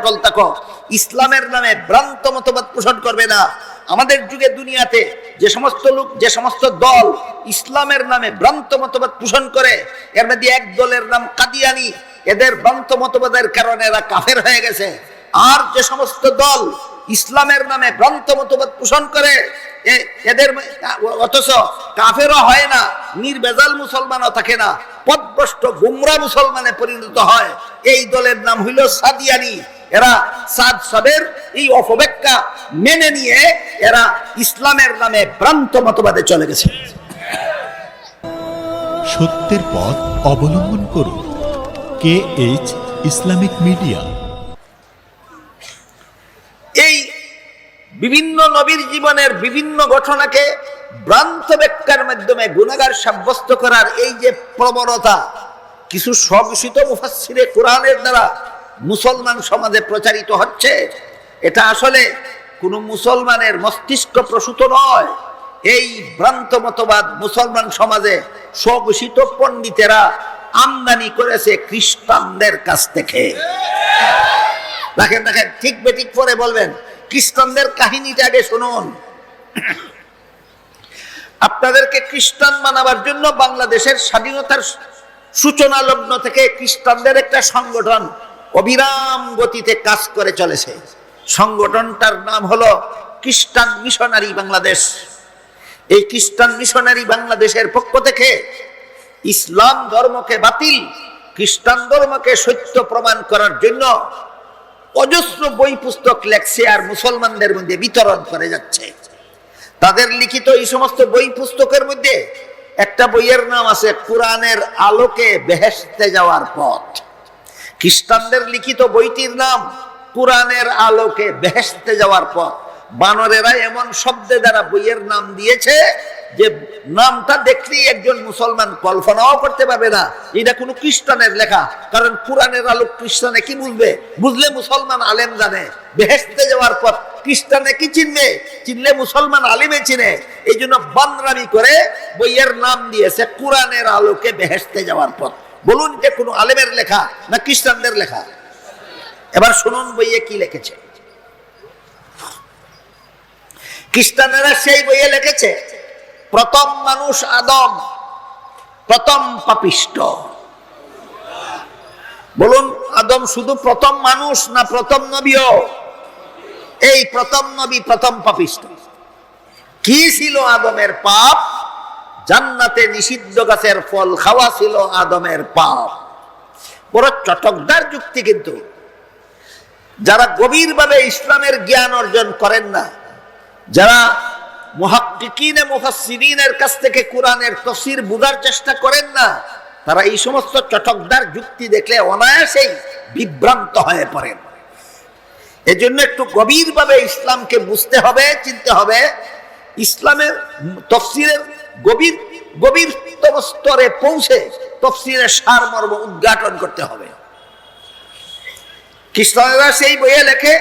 অটল থাকো। ইসলামের নামে ভ্রান্ত মতবাদ পোষণ করবে না। আমাদের যুগে দুনিয়াতে যে সমস্ত লোক, যে সমস্ত দল ইসলামের নামে ভ্রান্ত মতবাদ পোষণ করে, এর মধ্যে এক দলের নাম কাদিয়ানি। এদের ভ্রান্ত মতবাদের কারণে এরা কাফের হয়ে গেছে। আর যে সমস্ত দল ইসলামের নামে ভ্রান্ত মতবাদ পোষণ করে এদের অথচ কাফেরও হয় না, নির্বেজাল মুসলমানও থাকে না, পদভ্রষ্ট, গুমরা মুসলমানে পরিণত হয়। এই দলের নাম হইল সাদিয়ানি। এরা সাদ সাবের এই অপব্যাখ্যা মেনে নিয়ে এরা ইসলামের নামে ভ্রান্ত মতবাদে চলে গেছে। সত্যের পথ অবলম্বন করুন। K H Islamic Media. এই বিভিন্ন নবীর জীবনের বিভিন্ন ঘটনাকে ভ্রান্ত ব্যাখ্যার মাধ্যমে গুণাগার সাব্যস্ত করার এই যে প্রবণতা কিছু স্বঘোষিত মুফাসসিরে কোরআনের দ্বারা মুসলমান সমাজে প্রচারিত হচ্ছে, এটা আসলে কোনো মুসলমানের মস্তিষ্ক প্রসূত নয়। এই ভ্রান্ত মতবাদ মুসলমান সমাজে স্বঘোষিত পণ্ডিতেরা আমদানি করেছে খ্রিস্টানদের কাছ থেকে। দেখেন দেখেন, ঠিক বেঠিক পরে বলবেন, খ্রিস্টানদের কাহিনীটা আগে শুনুন। আপনাদেরকে খ্রিস্টান মানাবার জন্য বাংলাদেশের স্বাধীনতার সূচনা লগ্ন থেকে খ্রিস্টানদের একটা সংগঠন অবিরাম গতিতে কাজ করে চলেছে। সংগঠনটার নাম হলো খ্রিস্টান মিশনারি বাংলাদেশ। এই খ্রিস্টান মিশনারি বাংলাদেশের পক্ষ থেকে ইসলাম ধর্মকে বাতিল, খ্রিস্টান ধর্মকে সত্য প্রমাণ করার জন্য অজস্র বই পুস্তক লেখছে আর মুসলমানদের মধ্যে বিতরণ করে যাচ্ছে। তাদের লিখিত এই সমস্ত বই পুস্তকের মধ্যে একটা বইয়ের নাম আছে, কোরআনের আলোকে বেহেশতে যাওয়ার পথ। খ্রিস্টানদের লিখিত বইটির নাম কোরআনের আলোকে বেহেশতে যাওয়ার পথ। বানরেরা এমন শব্দে দ্বারা বইয়ের নাম দিয়েছে যে নামটা দেখলেই একজন মুসলমান কল্পনাও করতে পারবে না। এটা কোনো খ্রিস্টানের লেখা, কারণ কোরআনের আলো খ্রিস্টানে কি বুঝবে? বুঝলে মুসলমান আলেম জানে। বেহেশতে যাওয়ার পথ, খ্রিস্টানে কি চিনবে? চিনলে মুসলমান আলিমে চিনে। এই জন্য বানরামি করে বইয়ের নাম দিয়েছে কোরআনের আলোকে বেহেশতে যাওয়ার পথ। বলুন যে কোনো আলেমের লেখা না খ্রিস্টানদের লেখা। এবার শুনুন বইয়ে কি লিখেছে। খ্রিস্টানেরা সেই বইয়ে লিখেছে, প্রথম মানুষ আদম, প্রথম পাপিষ্ট। বলুন, আদম শুধু প্রথম মানুষ না প্রথম নবীও? এই প্রথম নবী প্রথম পাপিষ্ট। কি ছিল আদমের পাপ? জান্নাতে নিষিদ্ধ গাছের ফল খাওয়া ছিল আদমের পাপ। বড় চটকদার যুক্তি কিন্তু। যারা গভীরভাবে ইসলামের জ্ঞান অর্জন করেন না, যারা মুহাক্কিকিনে মুফাসসিরিনের কাছ থেকে কোরআনের তফসির বুঝার চেষ্টা করেন না, তারা এই সমস্ত চটকদার যুক্তি দেখলে অনায়াসেই বিভ্রান্ত হয়ে পড়েন। এজন্য একটু গভীরভাবে ইসলামকে বুঝতে হবে, চিনতে হবে। ইসলামের তফসিরের গভীর, গভীরতম স্তরে পৌঁছে তফসিরের সারমর্ম উদ্ঘাটন করতে হবে। খ্রিস্টানেরা সেই বইয়ে লেখে,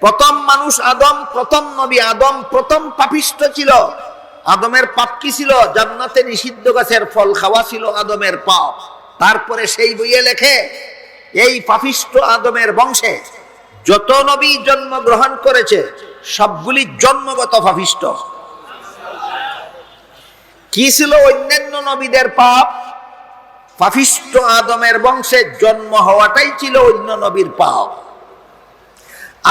প্রথম মানুষ আদম, প্রথম নবী আদম, প্রথম পাপিষ্ট ছিল। আদমের পাপ কি ছিল? জান্নাতে নিষিদ্ধ গাছের ফল খাওয়া ছিল আদমের পাপ। তারপরে সেই বইয়ে লেখে, এই পাপিষ্ট আদমের বংশে যত নবী জন্মগ্রহণ করেছে, সবগুলি জন্মগত পাপিষ্ট কি ছিল অন্যান্য নবীদের পাপ? পাপিষ্ট আদমের বংশে জন্ম হওয়াটাই ছিল অন্য নবীর পাপ।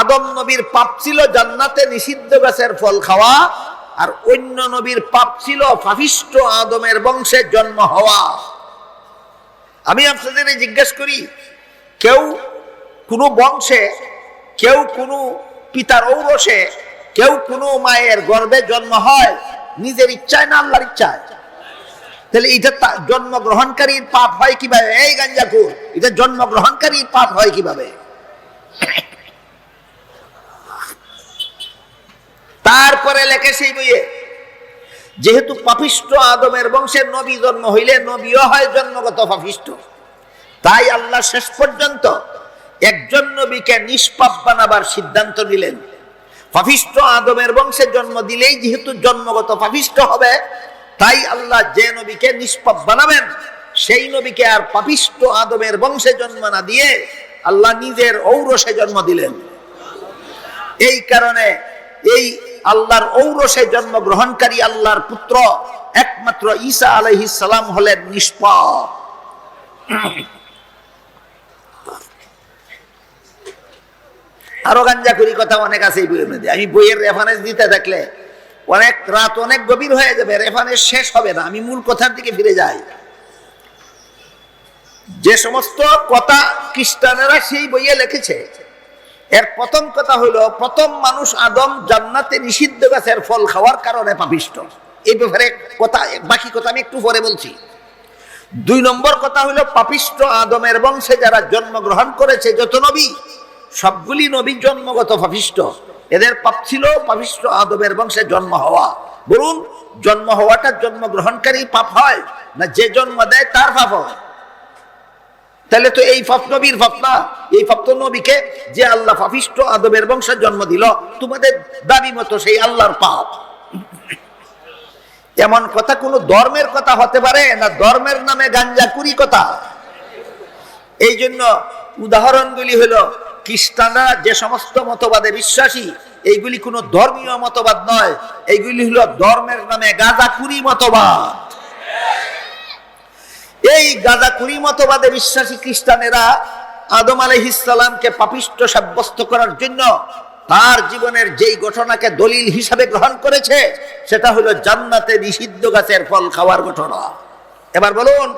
আদম নবীর পাপ ছিল জান্নাতে নিষিদ্ধ গাছের ফল খাওয়া, আর অন্য নবীর পাপ ছিল পাপিষ্ট আদমের বংশে জন্ম হওয়া। আমি আপনাদের জিজ্ঞেস করি, কেউ কোনো বংশে, কেউ কোনো পিতার ঔরসে, কেউ কোনো মায়ের গর্ভে জন্ম হয়? নিজের ইচ্ছায় না আল্লাহর ইচ্ছায়। তাহলে এটা জন্মগ্রহণকারীর পাপ হয় কীভাবে? এই গাঞ্জাকুর এটা জন্মগ্রহণকারীর পাপ হয় কীভাবে? তারপরে লেখে সেই বইয়ে, যেহেতু পাপিষ্ট আদমের বংশের নবী জন্ম হইলে নবীও হয় জন্মগত পাপিষ্ট, তাই আল্লাহ শেষ পর্যন্ত একজন নবীকে নিষ্পাপ বানাবার সিদ্ধান্ত নিলেন। পাপিষ্ট আদমের বংশে জন্ম দিলেই যেহেতু জন্মগত পাপিষ্ট হবে, তাই আল্লাহ যে নবীকে নিষ্পাপ বানাবেন, সেই নবীকে আর পাপিষ্ট আদমের বংশে জন্ম না দিয়ে আল্লাহ নিজের ঔরসে জন্ম দিলেন। এই কারণে এই আল্লাহর ঔরসে জন্মগ্রহণকারী আল্লাহর পুত্র একমাত্র ঈসা আলহিস সালাম হলেন নিষ্পাপ। আরও গাঞ্জা করি কথা অনেক আছে এই বইয়ের মধ্যে। আমি বইয়ের রেফারেন্স দিতে থাকলে অনেক রাত অনেক গভীর হয়ে যাবে রেফারেন্স শেষ হবে না। আমি মূল কথার দিকে ফিরে যাই। যে সমস্ত কথা খ্রিস্টানেরা সেই বইয়ে লিখেছে, এর প্রথম কথা হলো, প্রথম মানুষ আদম জান্নাতে নিষিদ্ধ গাছের ফল খাওয়ার কারণে পাপিষ্ট। এই ব্যাপারে কথা, বাকি কথা আমি একটু পরে বলছি। দুই নম্বর কথা হলো, পাপিষ্ট আদমের বংশে যারা জন্মগ্রহণ করেছে, যত নবী সবগুলি নবী জন্মগত পাপিষ্ট এদের পাপ ছিল পাপিষ্ট আদমের বংশে জন্ম হওয়া। বলুন, জন্ম হওয়াটা জন্মগ্রহণকারী পাপ হয় না যে জন্ম দেয় তার পাপ হয়? তাহলে তো এই পাপ নবীর পাপ না। এই পাপ নবীকে যে আল্লাহ পাপিষ্ট বংশে জন্ম দিল, তোমাদের দাবি মতো সেই আল্লাহর পাপ। এমন কথা কোনো ধর্মের কথা হতে পারে না ধর্মের নামে গাঞ্জা কুড়ি কথা? এই জন্য উদাহরণগুলি হলো খ্রিস্টানরা যে সমস্ত মতবাদে বিশ্বাসী, এইগুলি কোনো ধর্মীয় মতবাদ নয়। এইগুলি হলো ধর্মের নামে গাঁজা মতবাদ। এই গাঁজা কুড়ি মতবাদে বিশ্বাসী খ্রিস্টানেরা আদম আলহিসামকে পাপিষ্ট সাব্যস্ত করার জন্য তার জীবনের যেই ঘটনাকে দলিল হিসাবে গ্রহণ করেছে, সেটা হলো জান্নাতে নিষিদ্ধ গাছের ফল খাওয়ার ঘটনা। এবার বলুন,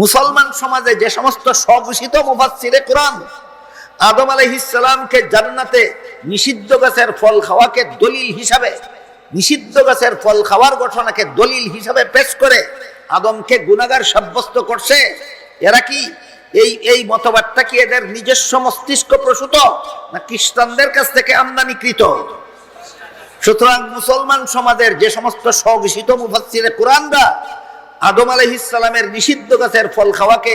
মুসলমান সমাজে যে সমস্ত স্বঘোষিত মুফাসসিরে কোরআন আদম আলহিসামকে জান্নাতে নিষিদ্ধ গাছের ফল খাওয়াকে দলিল হিসাবে, নিষিদ্ধ গাছের ফল খাওয়ার ঘটনাকে দলিল হিসাবে পেশ করে আদমকে গুণাগার সাব্যস্ত করছে। এরা কি এই এই মতবাদটা কি এদের নিজস্ব মস্তিষ্ক প্রসূত, না খ্রিস্টানদের কাছ থেকে আমদানিকৃত? সুতরাং মুসলমান সমাজের যে সমস্ত স্বঘোষিত মুফাসসিরে কোরআনরা আদম আলহিসালামের নিষিদ্ধ গাছের ফল খাওয়াকে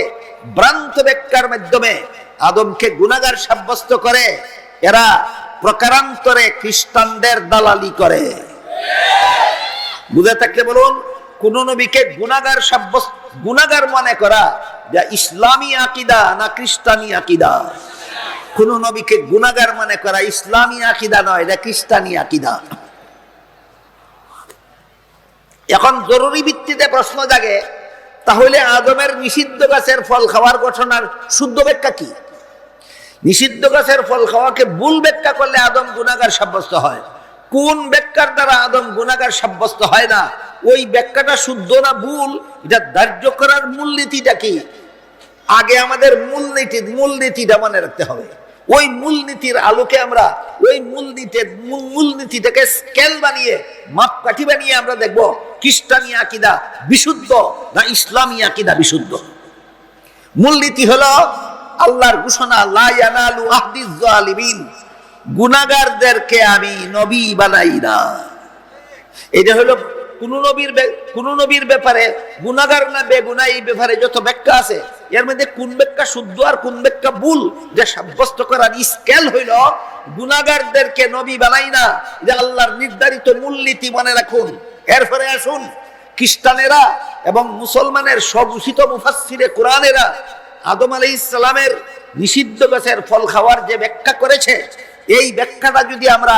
ভ্রান্ত ব্যাখ্যার মাধ্যমে আদমকে গুণাগার সাব্যস্ত করে, এরা প্রকারান্তরে খ্রিস্টানদের দালালি করে। বুঝে থাকলে বলুন, কোন নবীকে গুণাগার সাব্যস্ত গুণাগার মনে করা যা ইসলামী আকিদা না খ্রিস্টানি আকিদা? কোন নবীকে গুণাগার মনে করা ইসলামী আকিদা নয়, এটা খ্রিস্টানি আকিদা। এখন জরুরি ভিত্তিতে প্রশ্ন জাগে, তাহলে আদমের নিষিদ্ধ গাছের ফল খাওয়ার ঘটনার শুদ্ধ ব্যাখ্যা কি? নিষিদ্ধ গাছের ফল খাওয়াকে ভুল ব্যাখ্যা করলে আদম গুণাগার সাব্যস্ত হয়। কোন ব্যাখ্যার দ্বারা আদম গুণাগার সাব্যস্ত হয় না? ওই ব্যাখ্যাটা শুদ্ধ না ভুল? এটা ধার্য করার মূলনীতিটা কি? আগে আমাদের মূলনীতি, মূলনীতিটা মনে রাখতে হবে। ওই মূলনীতির আলোকে আমরা ওই মূলনীতির মূল- মূলনীতিটাকে স্কেল বানিয়ে, মাপকাঠি বানিয়ে আমরা দেখব খ্রিস্টানি আকিদা বিশুদ্ধ না ইসলামী আকিদা বিশুদ্ধ। মূলনীতি হলো আল্লাহর ঘোষণা, লা ইয়ানালু আহদিজ জালিমিন। গুনাহগারদেরকে আমি নবী বানাই না। এটা হলো কোন নবীর কোন নবীর ব্যাপারে গুনাগার না বেগুনা এই ব্যাপারে যত ব্যাখ্যা আছে, এর মধ্যে কোন ব্যাখ্যা শুদ্ধ আর কোন ব্যাখ্যা ভুল, যে সাব্যস্ত করার স্কেল হইল গুনাগারদেরকে নবী বানাই না, যে আল্লাহর নির্ধারিত মূলনীতি মনে রাখুন। এরপরে আসুন, খ্রিস্টানেরা এবং মুসলমানের স্বঘোষিত মুফাসসিরে কোরআনেরা আদম আলাইহিস ইসলামের নিষিদ্ধ গাছের ফল খাওয়ার যে ব্যাখ্যা করেছে, এই ব্যাখ্যাটা যদি আমরা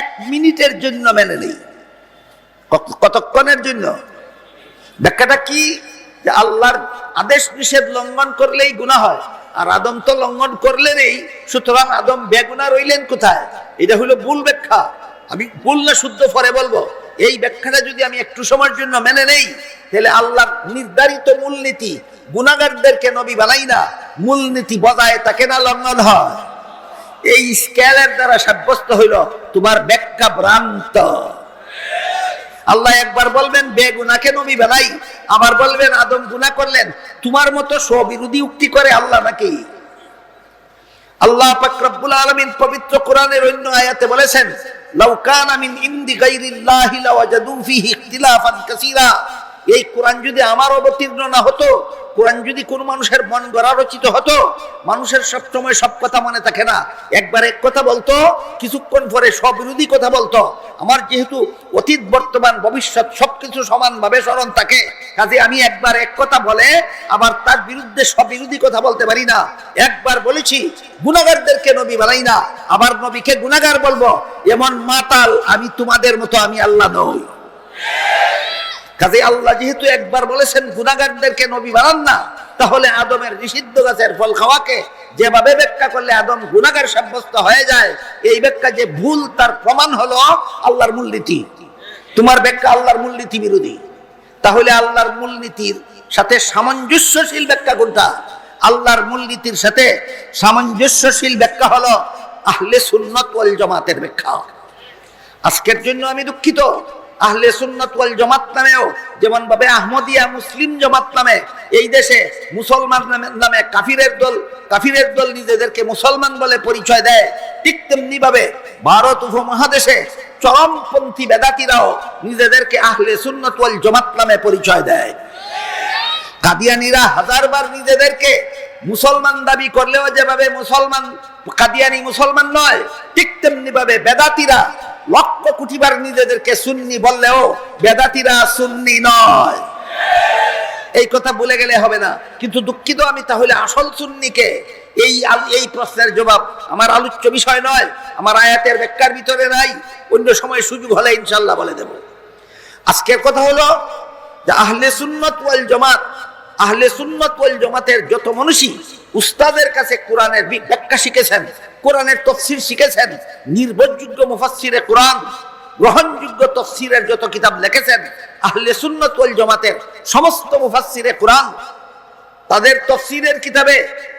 এক মিনিটের জন্য মেনে নিই কতক্ষণের জন্য? ব্যাখ্যাটা কি? যে আল্লাহর আদেশ নিষেধ লঙ্ঘন করলেই গুনাহ হয়, আর আদম তো লঙ্ঘন করলেন এই সুতরাং আদম বেগুনা রইলেন কোথায়? এটা হলো ভুল ব্যাখ্যা। আমি ভুল না শুদ্ধ পরে বলব। এই ব্যাখ্যাটা যদি আমি একটু সময়ের জন্য মেনে নেই, তাহলে আল্লাহ নির্ধারিত মূলনীতি গুনাগারদেরকে নবী বানাই না, মূলনীতি বজায় তাকে না, লঙ্ঘন হয়। এই স্কেলের দ্বারা সাব্যস্ত হইল তোমার ব্যাখ্যা ভ্রান্ত। আল্লাহ একবার বলবেন বেগুনাকে নবী বেলাই আবার বলবেন, আদম গুনাহ করলেন। তোমার মতো স্ববিরোধী উক্তি করে আল্লাহ নাকি? আল্লাহ পাক রব্বুল আলামিন পবিত্র কোরআনের অন্য আয়াতে বলেছেন লাউ কানা মিন ইনদি গায়রিল্লাহি লাওয়াজাদু ফীহি ইখতিলাফান কাসীরা। এই কোরআন যদি আমার অবতীর্ণ না হতো, কোরআন যদি কোন মানুষের মন গড়া রচিত হতো, মানুষের সব সময় সব কথা মনে থাকে না। একবার এক কথা বলতো, কিছুক্ষণ পরে স্ববিরোধী কথা বলতো। আমার যেহেতু অতীত, বর্তমান, ভবিষ্যৎ সবকিছু সমানভাবে স্মরণ থাকে, কাজে আমি একবার এক কথা বলে, আবার তার বিরুদ্ধে সব বিরোধী কথা বলতে পারি না। একবার বলেছি গুনাগারদেরকে নবী বানাই না। আবার নবীকে গুনাগার বলব, এমন মাতাল আমি তোমাদের মতো আমি আল্লাহ নই। কাজে আল্লাহ যেহেতু একবার বলেছেন গুনাগারদেরকে নবী বানান না, তাহলে আদমের নিষিদ্ধ গাছের ফল খাওয়াকে যেভাবে ব্যাখ্যা করলে আদম গুনাগার সাব্যস্ত হয়ে যায়, এই ব্যাখ্যা যে ভুল তার প্রমাণ হলো আল্লাহর মূলনীতি। তোমার ব্যাখ্যা আল্লাহর মূলনীতি বিরোধী। তাহলে আল্লাহর মূলনীতির সাথে সামঞ্জস্যশীল ব্যাখ্যা কোনটা? আল্লাহর মূলনীতির সাথে সামঞ্জস্যশীল ব্যাখ্যা হলো আহলে সুন্নত ওয়াল জামাতের ব্যাখ্যা। আজকের জন্য আমি দুঃখিত। আহলে সুন্নাত ওয়াল জামাত নামেও যেমন ভাবে আহমদিয়া মুসলিম জামাত নামে, এই দেশে মুসলমান নামে কাফিরের দল কাফিরের দল নিজেদেরকে মুসলমান বলে পরিচয় দেয়। ঠিক তেমনি ভাবে ভারত উপমহাদেশে চরমপন্থী বেদাতিরাও নিজেদেরকে আহলে সুন্নাত ওয়াল জামাত নামে পরিচয় দেয়। কাদিয়ানিরা হাজারবার নিজেদেরকে মুসলমান দাবি করলেও যেভাবে মুসলমান, কাদিয়ানি মুসলমান নয়, ঠিক তেমনি ভাবে বেদাতিরা লক্ষ কোটিবার নিজেদেরকে সুন্নি বললেও বেদাতিরা সুন্নি নয়। এই কথা বলে গেলে হবে না। কিন্তু দুঃখিত আমি তাহলে আসল সুন্নিকে এই এই প্রশ্নের জবাব আমার আলোচ্য বিষয় নয়, আমার আয়াতের ব্যাখ্যার ভিতরে নাই, অন্য সময় সুযোগ হলে ইনশাল্লাহ বলে দেব। আজকের কথা হলো যে আহলে সুন্নত ওয়াল জামাত আহলে সুন্নত ওয়াল জামাতের যত মনীষী উস্তাদের কাছে কোরআনের ব্যাখ্যা শিখেছেন, কোরআনের তফসির শিখেছেন, নির্ভরযোগ্য মুফাসসিরে কোরআন, গ্রহণযোগ্য তফসিরের যত কিতাব লিখেছেন, আহলে সুন্নত ওয়াল জামাতের সমস্ত মুফাসসিরে কোরআন তাদের তফসিরের কিতাবে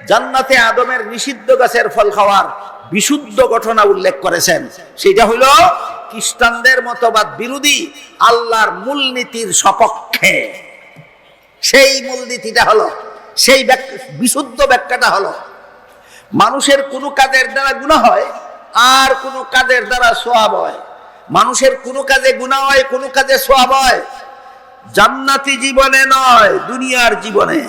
জান্নাতে আদমের নিষিদ্ধ গাছের ফল খাওয়ার বিশুদ্ধ ঘটনা উল্লেখ করেছেন। সেটা হলো খ্রিস্টানদের মতবাদ বিরোধী আল্লাহর মূলনীতির সপক্ষে। সেই মূলনীতিটা হলো, সেই বিশুদ্ধ ব্যাখ্যাটা হলো, মানুষের কোনো কাজের দ্বারা গুণা হয় আর কোনো কাজের দ্বারা সোয়াব হয়। মানুষের কোনো কাজে গুণা হয়, কোনো কাজে সোয়াব হয়। জান্নাতি জীবনে নয়, দুনিয়ার জীবনে।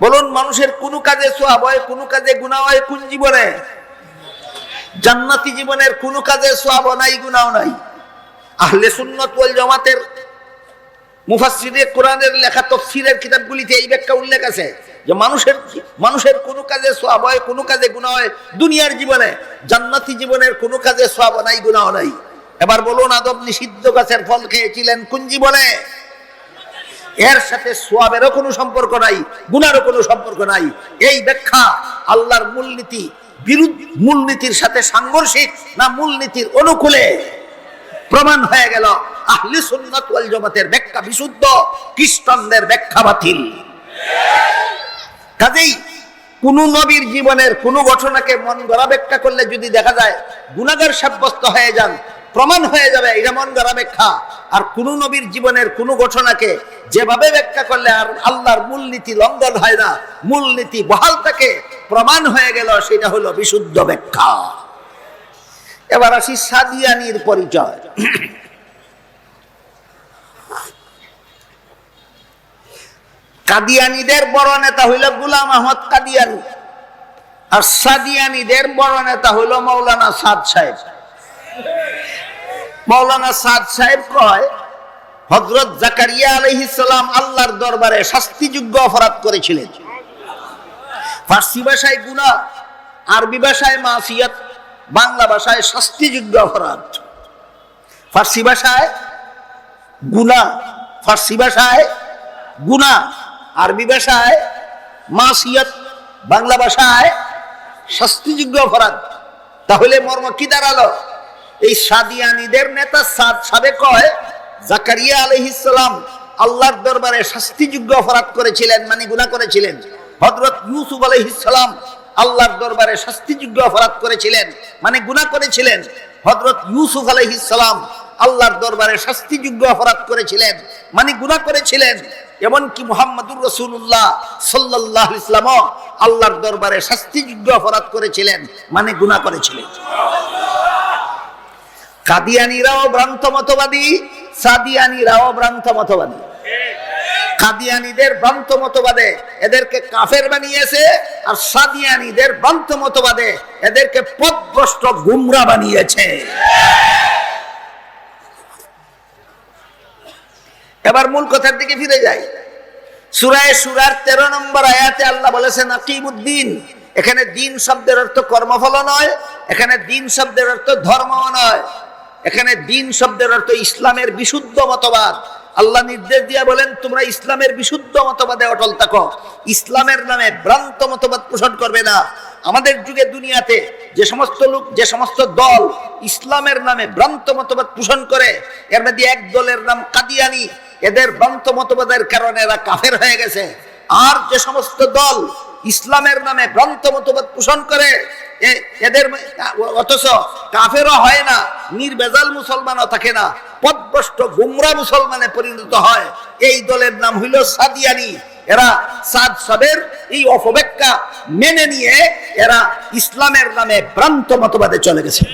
বলুন, মানুষের কোনো কাজে সোয়াব হয়, কোনো কাজে গুণা হয় কোন জীবনে? জান্নাতি জীবনের কোনো কাজে সোয়াব নাই গুণাও নাই। আহলে সুন্নত ওয়াল জামাতের মুফাসসিরে কোরআনের লেখা তফসিরের কিতাবগুলিতে এই ব্যাখ্যা উল্লেখ আছে যে মানুষের মানুষের কোনো কাজে সোয়াব হয়, কোনো কাজে গুণা হয় দুনিয়ার জীবনে। জান্নাতি জীবনের কোনো কাজে সোয়াব নাই গুণাও নাই। এবার বলুন, আদব নিষিদ্ধ গাছের ফল খেয়েছিলেন কোন জীবনে? এর সাথে সোয়াবেরও কোনো সম্পর্ক নাই গুনারও কোনো সম্পর্ক নাই। এই ব্যাখ্যা আল্লাহর মূলনীতি, বিরুদ্ধ মূলনীতির সাথে সাংঘর্ষিক না মূলনীতির অনুকূলে? প্রমাণ হয়ে গেল, আহলি সুন্নাত ওয়াল জামাতের ব্যাখ্যা বিশুদ্ধ, খ্রিস্টানদের ব্যাখ্যা বাতিল। কাজেই কোন নবীর জীবনের কোন ঘটনাকে মন গড়া ব্যাখ্যা করলে যদি দেখা যায় গুণাগার সাব্যস্ত হয়ে যান, প্রমাণ হয়ে যাবে এটা মন গড়া ব্যাখ্যা। আর কোন নবীর জীবনের কোন ঘটনাকে যেভাবে ব্যাখ্যা করলে আর আল্লাহর মূলনীতি লঙ্ঘন হয় না, মূলনীতি বহাল থাকে, প্রমাণ হয়ে গেল, সেটা হলো বিশুদ্ধ ব্যাখ্যা। এবার আসি সাদিয়ানির পরিচয়। কাদিয়ানিদের বড় নেতা হইল গুলাম আহমদ কাদিয়ানি। আর সাদিয়ানিদের বড় নেতা হইল মৌলানা সাদ সাহেব। মৌলানা সাদ সাহেব কয় হজরত জাকারিয়া আলহিসাম আল্লাহর দরবারে শাস্তিযোগ্য অপরাধ করেছিলেন। ফার্সি ভাষায় গুণা আরবি ভাষায় মাসিয়াত বাংলা ভাষায় শাস্তিযোগ্য অপরাধ। ফার্সি ভাষায় গুণা, ফার্সি ভাষায় গুণা, আরবি ভাষায় মাসিয়াত, বাংলা ভাষায় শাস্তিযোগ্য অপরাধ। তাহলে মর্ম কি দাঁড়াল? এই সাদিয়ানিদের নেতা সাদ সাবে কয়, জাকারিয়া আলহিসাম আল্লাহর দরবারে শাস্তিযোগ্য অপরাধ করেছিলেন মানে গুণা করেছিলেন। হজরত ইউসুফ আলহিসাম আল্লাহর দরবারে শাস্তিযোগ্য অপরাধ করেছিলেন মানে গুণা করেছিলেন। হজরত ইউসুফ আলহিসাম আল্লাহর দরবারে শাস্তিযোগ্য অপরাধ করেছিলেন মানে গুণা করেছিলেন। এমনকি মোহাম্মদুর রসুল্লাহ সাল্লাহ ইসলামও আল্লাহর দরবারে শাস্তিযোগ্য অপরাধ করেছিলেন মানে গুণা করেছিলেন। কাদিয়ানিরাও ভ্রান্ত মতবাদী, সাদিয়ানিরাও ভ্রান্ত মতবাদী। কাদিয়ানিদের ভ্রান্ত মতবাদে এদেরকে কাফের বানিয়েছে, আর সাদিয়ানিদের ভ্রান্ত মতবাদে এদেরকে পথভ্রষ্ট গুমরা বানিয়েছে। এবার মূল কথার দিকে ফিরে যাই। সুরায় সুরার তেরো নম্বর আয়াতে আল্লাহ বলেছেন, আকিমুদ্দিন। এখানে দিন শব্দের অর্থ কর্মফল নয়, এখানে দিন শব্দের অর্থ ধর্ম নয়, এখানে দিন শব্দের অর্থ ইসলামের বিশুদ্ধ মতবাদ। আল্লাহ নির্দেশ দিয়া বলেন, তোমরা ইসলামের বিশুদ্ধ মতবাদে অটল থাকো। ইসলামের নামে ভ্রান্ত মতবাদ পোষণ করবে না। আমাদের যুগে দুনিয়াতে যে সমস্ত লোক, যে সমস্ত দল ইসলামের নামে ভ্রান্ত মতবাদ পোষণ করে, এর মধ্যে এক দলের নাম কাদিয়ানি। এদের ভ্রান্ত মতবাদের কারণে এরা কাফের হয়ে গেছে। আর যে সমস্ত দল ইসলামের নামে ভ্রান্ত মতবাদ পোষণ করে এদের অথচ কাফেরও হয় না, নির্বেজাল মুসলমানও থাকে না, পদভ্রষ্ট গুমরা মুসলমানে পরিণত হয়। এই দলের নাম হইল সাদিয়ানি। এরা সাদ সাবের এই অপব্যাখ্যা মেনে নিয়ে এরা ইসলামের নামে ভ্রান্ত মতবাদে চলে গেছে।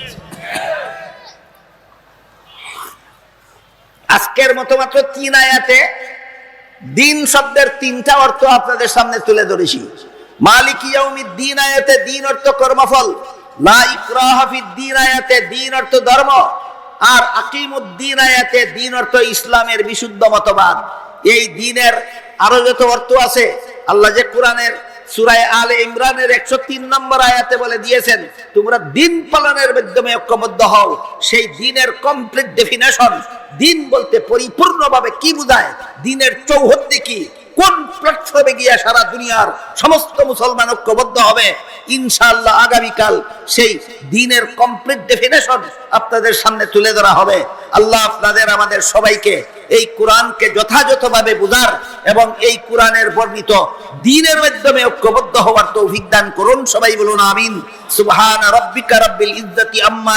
আজকের মতো মাত্র তিন আয়াতে দিন শব্দের তিনটা অর্থ আপনাদের সামনে তুলে ধরেছি। আয়াতে দিন অর্থ কর্মফল। লা আয়াতে দিন অর্থ ধর্ম। আর আকিমুদ্দিন আয়াতে দিন অর্থ ইসলামের বিশুদ্ধ মতবাদ। এই দিনের আরও যত অর্থ আছে, আল্লাহ যে কোরআনের সুরায় ইমরানের একশো তিন নম্বর আয়াতে বলে দিয়েছেন, তোমরা দিন পালনের মাধ্যমে ঐক্যবদ্ধ হও। সেই দিনের কমপ্লিট ডেফিনেশন দিন বলতে পরিপূর্ণভাবে কি বোঝায়? দিনের চৌহদ্দি কি? কোন প্ল্যাটফর্মে গিয়ে সারা দুনিয়ার সমস্ত মুসলমান ঐক্যবদ্ধ হবে? ইনশাআল্লাহ আগামীকাল সেই দিনের কমপ্লিট ডেফিনেশন আপনাদের সামনে তুলে ধরা হবে। আল্লাহ আপনাদের, আমাদের সবাইকে এই কোরআনকে যথাযথভাবে বুঝার এবং এই কোরআনের বর্ণিত দিনের মাধ্যমে ঐক্যবদ্ধ হওয়ার তৌফিক দান করুন। সবাই বলুন আমিন। সুবহান রব্বিকা রব্বিল ইজ্জতি আম্মা